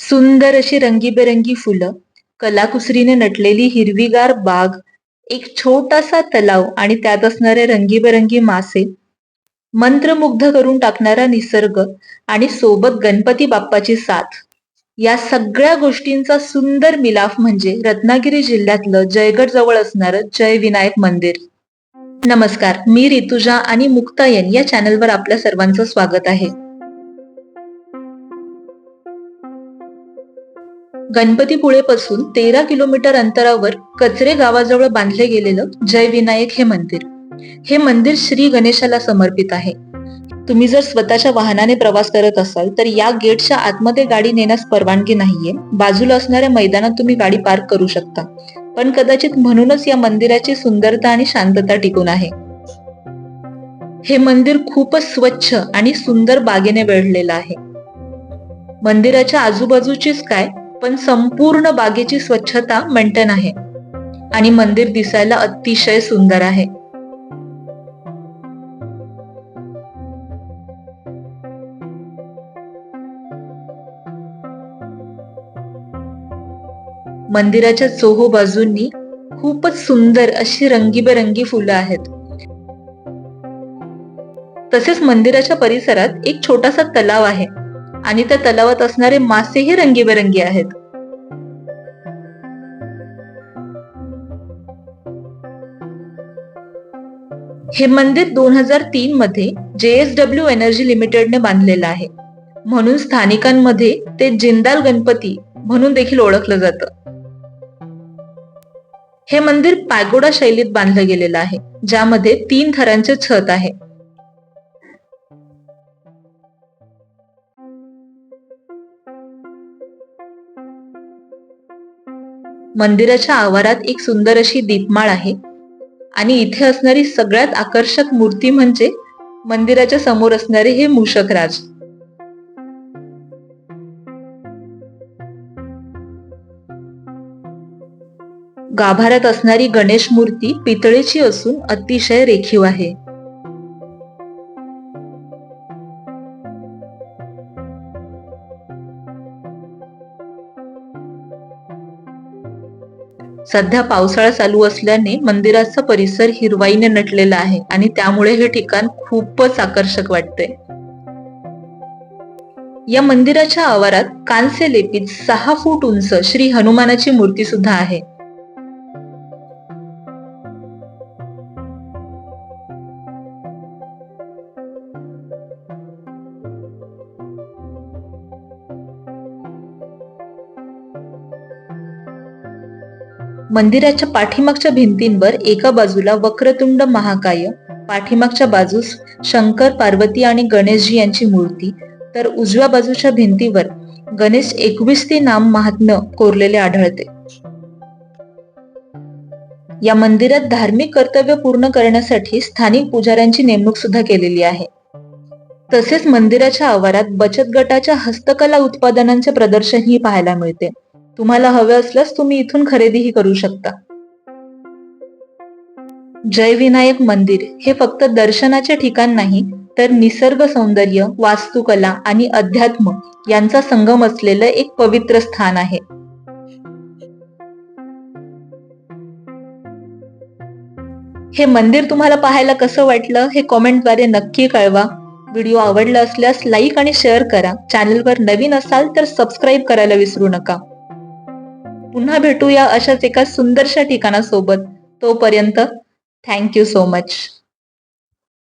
सुंदर अशी रंगीबेरंगी फुलं कलाकुसरीने नटलेली हिरवीगार बाग एक छोटासा तलाव आणि त्यात असणारे रंगीबेरंगी मासे मंत्रमुग्ध करून टाकणारा निसर्ग आणि सोबत गणपती बाप्पाची साथ. या सगळ्या गोष्टींचा सुंदर मिलाफ म्हणजे रत्नागिरी जिल्ह्यातलं जयगड जवळ असणारं जय विनायक मंदिर. नमस्कार मी ऋतुजा आणि मुक्तायन या चॅनलवर आपल्या सर्वांचं स्वागत आहे. गणपतीपुळेपासून तेरा किलोमीटर अंतरावर कचरे गावाजवळ बांधले गेलेलं जय विनायक हे मंदिर. हे मंदिर श्री गणेशाला समर्पित आहे. तुम्ही जर स्वतःच्या वाहनाने प्रवास करत असाल तर या गेटच्या आतमध्ये गाडी नेण्यास परवानगी नाहीये. बाजूला असणाऱ्या मैदानात तुम्ही गाडी पार्क करू शकता. पण कदाचित म्हणूनच या मंदिराची सुंदरता आणि शांतता टिकून आहे. हे मंदिर खूपच स्वच्छ आणि सुंदर बागेने वेढलेलं आहे. मंदिराच्या आजूबाजूचीच काय? पण संपूर्ण बागेची स्वच्छता मेंटेन आहे. आणि मंदिर दिसायला अतिशय सुंदर आहे. मंदिराच्या चोहो बाजूंनी खूपच सुंदर अशी रंगीबेरंगी फुलं आहेत. तसेच मंदिराच्या परिसरात एक छोटासा तलाव आहे. आणि त्या तलावात असणारे मासेही रंगीबेरंगी आहेत. हे मंदिर दोन हजार तीन मध्ये जेएसडब्ल्यू एनर्जी लिमिटेडने बांधलेलं आहे. म्हणून स्थानिकांमध्ये ते जिंदाल गणपती म्हणून देखील ओळखलं जातं. हे मंदिर पॅगोडा शैलीत बांधलं गेलेलं आहे ज्यामध्ये तीन थरांचे छत आहे. मंदिराच्या आवारात एक सुंदर अशी दीपमाळ आहे. आणि इथे असणारी सगळ्यात आकर्षक मूर्ती म्हणजे मंदिराच्या समोर असणारे हे मूषकराज. गाभाऱ्यात असणारी गणेश मूर्ती पितळेची असून अतिशय रेखीव आहे. सध्या पावसाळा चालू असल्याने मंदिराचा परिसर हिरवाईने नटलेला आहे आणि त्यामुळे हे ठिकाण खूपच आकर्षक वाटते या मंदिराच्या आवारात कांस्य लेपित सहा फूट उंच श्री हनुमानाची मूर्ती सुद्धा आहे. मंदिराच्या पाठीमागच्या भिंतींवर एका बाजूला वक्रतुंड महाकाय पाठीमागच्या बाजूस शंकर पार्वती आणि गणेशजी यांची मूर्ती तर उजव्या बाजूच्या भिंतीवर गणेश एकवीस ते नाम महात्म्य कोरलेले आढळते. या मंदिरात धार्मिक कर्तव्य पूर्ण करण्यासाठी स्थानिक पुजाऱ्यांची नेमणूक सुद्धा केलेली आहे. तसेच मंदिराच्या आवारात बचत गटाच्या हस्तकला उत्पादनांचे प्रदर्शनही पाहायला मिळते. तुम्हाला हवे असल्यास तुम्ही इथून खरेदीही करू शकता. जय विनायक मंदिर हे फक्त दर्शनाचे ठिकाण नाही तर निसर्ग सौंदर्य वास्तुकला आणि अध्यात्म यांचा संगम असलेलं एक पवित्र स्थान आहे. हे मंदिर तुम्हाला पाहायला कसं वाटलं हे कॉमेंटद्वारे नक्की कळवा. व्हिडिओ आवडला असल्यास लाईक आणि शेअर करा. चॅनलवर नवीन असाल तर सबस्क्राईब करायला विसरू नका. पुन्हा भेटूया अशाच एका सुंदरशा ठिकाणासोबत. तोपर्यंत थँक्यू सो मच